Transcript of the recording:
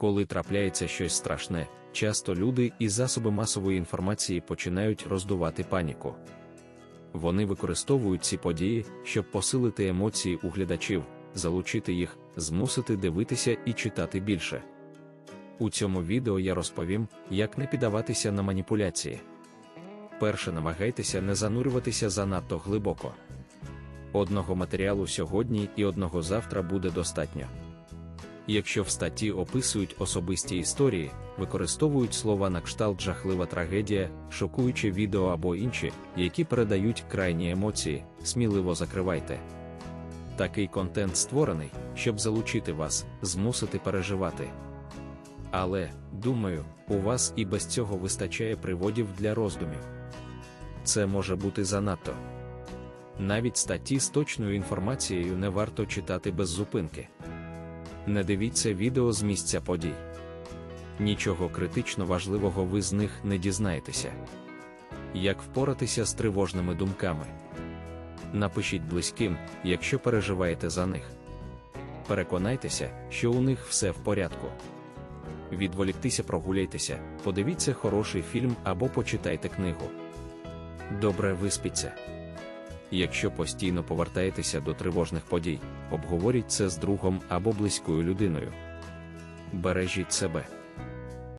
Коли трапляється щось страшне, часто люди і засоби масової інформації починають роздувати паніку. Вони використовують ці події, щоб посилити емоції у глядачів, залучити їх, змусити дивитися і читати більше. У цьому відео я розповім, як не піддаватися на маніпуляції. Перше намагайтеся не занурюватися занадто глибоко. Одного матеріалу сьогодні і одного завтра буде достатньо. Якщо в статті описують особисті історії, використовують слова на кшталт жахлива трагедія, шокуюче відео або інші, які передають крайні емоції, сміливо закривайте. Такий контент створений, щоб залучити вас, змусити переживати. Але, думаю, у вас і без цього вистачає приводів для роздумів. Це може бути занадто. Навіть статті з точною інформацією не варто читати без зупинки. Не дивіться відео з місця подій. Нічого критично важливого ви з них не дізнаєтеся. Як впоратися з тривожними думками? Напишіть близьким, якщо переживаєте за них. Переконайтеся, що у них все в порядку. Відволіктися, прогуляйтеся, подивіться хороший фільм або почитайте книгу. Добре виспіться. Якщо постійно повертаєтеся до тривожних подій, обговоріть це з другом або близькою людиною. Бережіть себе.